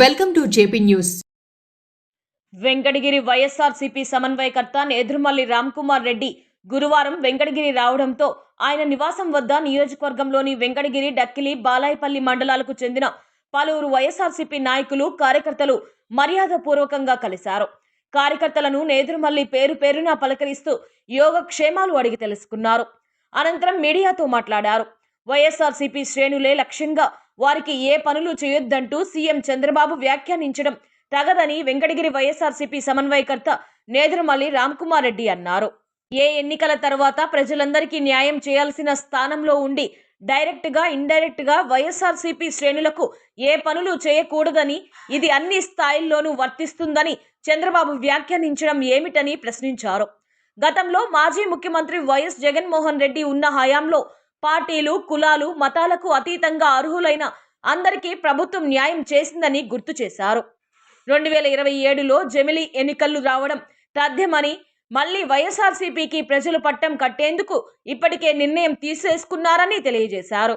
Welcome to JP news. Venkatagiri YSRCP సమన్వయకర్త నేదురుమల్లి రామ్కుమార్ రెడ్డి గురువారం వెంకటగిరి రావడంతో ఆయన నివాసం వద్ద నియోజకవర్గంలోని వెంకటగిరి డక్కిలి బాలాయపల్లి మండలాలకు చెందిన పలువురు వైఎస్ఆర్సీపీ నాయకులు కార్యకర్తలు మర్యాదపూర్వకంగా కలిశారు. కార్యకర్తలను నేదురుమల్లి పేరు పేరున పలకరిస్తూ యోగక్షేమాలు అడిగి తెలుసుకున్నారు. అనంతరం మీడియాతో మాట్లాడారు. వైఎస్ఆర్సీపీ శ్రేణులే లక్ష్యంగా వారికి ఏ పనులు చేయొద్దంటూ సీఎం చంద్రబాబు వ్యాఖ్యానించడం తగదని వెంకటగిరి వైఎస్ఆర్సీపీ సమన్వయకర్త నేదురుమల్లి రామ్కుమార్ రెడ్డి అన్నారు. ఏ ఎన్నికల తర్వాత ప్రజలందరికీ న్యాయం చేయాల్సిన స్థానంలో ఉండి డైరెక్ట్గా ఇండైరెక్ట్గా వైఎస్ఆర్సీపీ శ్రేణులకు ఏ పనులు చేయకూడదని ఇది అన్ని స్థాయిల్లోనూ వర్తిస్తుందని చంద్రబాబు వ్యాఖ్యానించడం ఏమిటని ప్రశ్నించారు. గతంలో మాజీ ముఖ్యమంత్రి వైఎస్ జగన్మోహన్ రెడ్డి ఉన్న హయాంలో పార్టీలు కులాలు మతాలకు అతీతంగా అర్హులైన అందరికీ ప్రభుత్వం న్యాయం చేసిందని గుర్తు చేశారు. రెండు వేల ఇరవై ఏడులో జమిలి ఎన్నికలు రావడం తథ్యమని మళ్ళీ వైఎస్ఆర్సీపీకి ప్రజలు పట్టం కట్టేందుకు ఇప్పటికే నిర్ణయం తీసేసుకున్నారని తెలియజేశారు.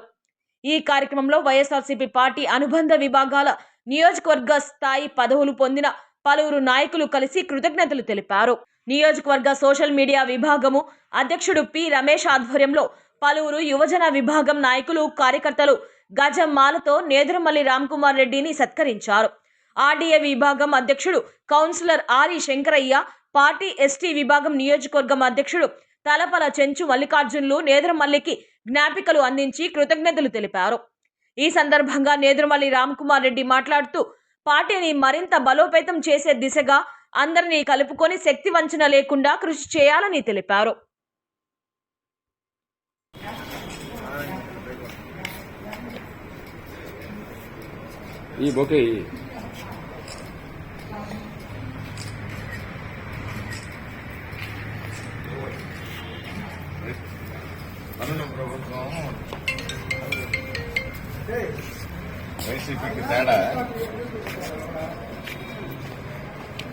ఈ కార్యక్రమంలో వైఎస్ఆర్సీపీ పార్టీ అనుబంధ విభాగాల నియోజకవర్గ స్థాయి పదవులు పొందిన పలువురు నాయకులు కలిసి కృతజ్ఞతలు తెలిపారు. నియోజకవర్గ సోషల్ మీడియా విభాగము అధ్యక్షుడు పి రమేష్ ఆధ్వర్యంలో పలువురు యువజన విభాగం నాయకులు కార్యకర్తలు గజం మాలతో నేదురుమల్లి రామ్కుమార్ రెడ్డిని సత్కరించారు. ఆర్డీఏ విభాగం అధ్యక్షుడు కౌన్సిలర్ ఆరి శంకరయ్య పార్టీ ఎస్టీ విభాగం నియోజకవర్గం అధ్యక్షుడు తలపల చెంచు మల్లికార్జునులు నేదురుమల్లికి జ్ఞాపికలు అందించి కృతజ్ఞతలు తెలిపారు. ఈ సందర్భంగా నేదురుమల్లి రామ్కుమార్ రెడ్డి మాట్లాడుతూ పార్టీని మరింత బలోపేతం చేసే దిశగా అందరినీ కలుపుకొని శక్తి వంచన లేకుండా కృషి చేయాలని తెలిపారు. ఈ బొకే ప్రభుత్వం వైసీపీకి తేడా.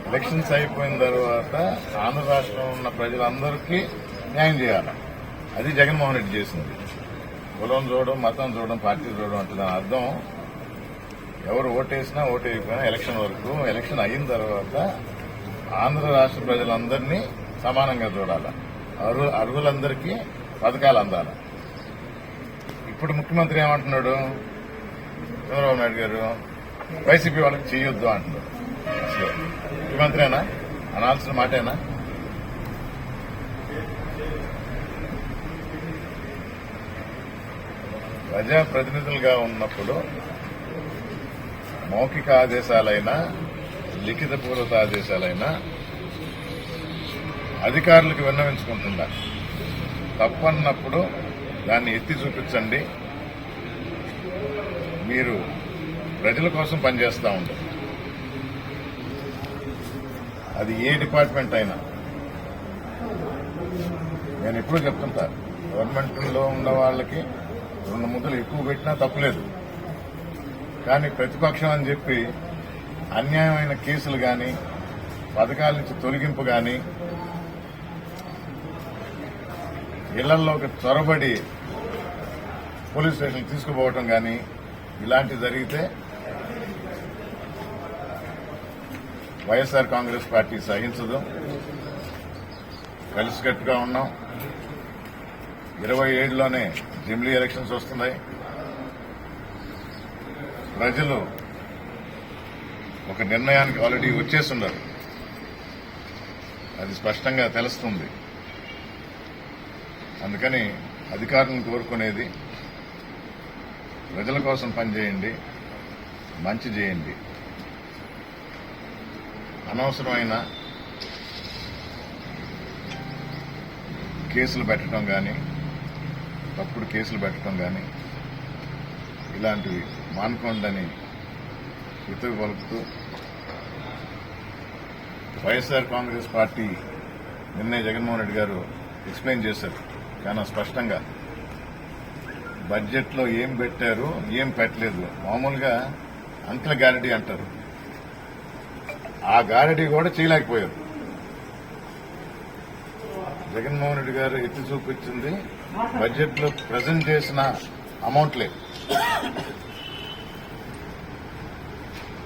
ఎలక్షన్స్ అయిపోయిన తర్వాత ఆంధ్ర రాష్ట్రంలో ఉన్న ప్రజలందరికీ న్యాయం చేయాలి. అది జగన్మోహన్ రెడ్డి చేసింది. కులం చూడడం మతం చూడడం పార్టీ చూడడం అంటే దాని అర్థం ఎవరు ఓటేసినా ఓటేయకపోయినా ఎలక్షన్ వరకు ఎలక్షన్ అయిన తర్వాత ఆంధ్ర రాష్ట్ర ప్రజలందరినీ సమానంగా చూడాలి. అర్హు అర్హులందరికీ పథకాలు అందాలి. ఇప్పుడు ముఖ్యమంత్రి ఏమంటున్నాడు? చంద్రబాబు నాయుడు గారు వైసీపీ వాళ్ళకి చేయొద్దు అంటున్నాడు. ముఖ్యమంత్రినా అనాల్సిన మాటేనా? ప్రజాప్రతినిధులుగా ఉన్నప్పుడు మౌఖిక ఆదేశాలైనా లిఖితపూర్వక ఆదేశాలైనా అధికారులకు విన్నవించుకుంటుందా? తప్పన్నప్పుడు దాన్ని ఎత్తి చూపించండి. మీరు ప్రజల కోసం పనిచేస్తూ ఉంటారు అది ఏ డిపార్ట్మెంట్ అయినా. నేను ఎప్పుడూ చెప్తుంటా గవర్నమెంట్లో ఉన్న వాళ్ళకి రెండు ముద్దలు ఎక్కువ పెట్టినా తప్పులేదు. కానీ ప్రతిపక్షం అని చెప్పి అన్యాయమైన కేసులు కానీ పథకాల నుంచి తొలగింపు కానీ ఇళ్ళలోకి చొరబడి పోలీస్ స్టేషన్ తీసుకుపోవటం కానీ ఇలాంటివి జరిగితే వైఎస్ఆర్ కాంగ్రెస్ పార్టీ సహించదు. కలిసికట్టుగా ఉన్నాం. ఇరవై ఏడులోనే జిమ్లీ ఎలక్షన్స్ వస్తున్నాయి. ప్రజలు ఒక నిర్ణయానికి ఆల్రెడీ వచ్చేస్తున్నారు. అది స్పష్టంగా తెలుస్తుంది. అందుకని అధికారులను కోరుకునేది ప్రజల కోసం పనిచేయండి మంచి చేయండి. అనవసరమైన కేసులు పెట్టడం కానీ తప్పుడు కేసులు పెట్టడం కానీ ఇలాంటివి మానుకోండని హితవు పలుకుతూ వైఎస్ఆర్ కాంగ్రెస్ పార్టీ నిన్నే జగన్మోహన్ రెడ్డి గారు ఎక్స్ప్లెయిన్ చేశారు. చాలా స్పష్టంగా బడ్జెట్లో ఏం పెట్టారు ఏం పెట్టలేదు. మామూలుగా అంతల గ్యారంటీ అంటారు. ఆ గ్యారంటీ కూడా చేయలేకపోయారు. జగన్మోహన్ రెడ్డి గారు ఎత్తి చూపించింది బడ్జెట్లో ప్రజెంట్ చేసిన అమౌంట్ లేదు.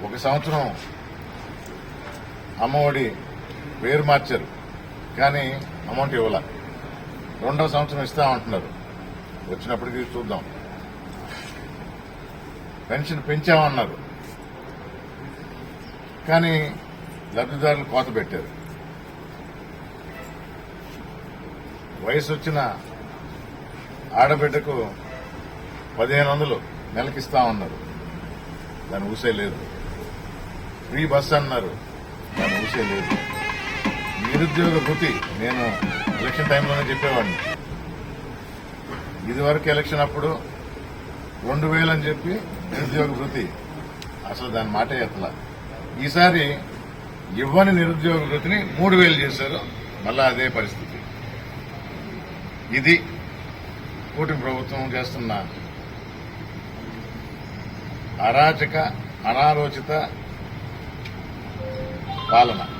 ఒక సంవత్సరం అమ్మఒడి పేరు మార్చారు కానీ అమౌంట్ ఇవ్వాల. రెండవ సంవత్సరం ఇస్తామంటున్నారు వచ్చినప్పటికీ చూద్దాం. పెన్షన్ పెంచామన్నారు. కానీ లబ్ధిదారులు కోత పెట్టారు. వయసు వచ్చిన ఆడబిడ్డకు పదిహేను వందలు నెలకిస్తామన్నారు దాని ఊసే లేదు. ఫ్రీ బస్ అన్నారు. దాని ఊసే లేదు. నిరుద్యోగ భృతి నేను ఎలక్షన్ టైంలోనే చెప్పేవాడిని. ఇదివరకు ఎలక్షన్ అప్పుడు రెండు వేలని చెప్పి నిరుద్యోగ భృతి అసలు దాని మాట ఎత్తల ఈసారి ఇవ్వని నిరుద్యోగ భృతిని మూడు వేలు చేశారు. మళ్ళా అదే పరిస్థితి. ఇది కూటమి ప్రభుత్వం చేస్తున్న అరాచక అనాలోచిత పాలన.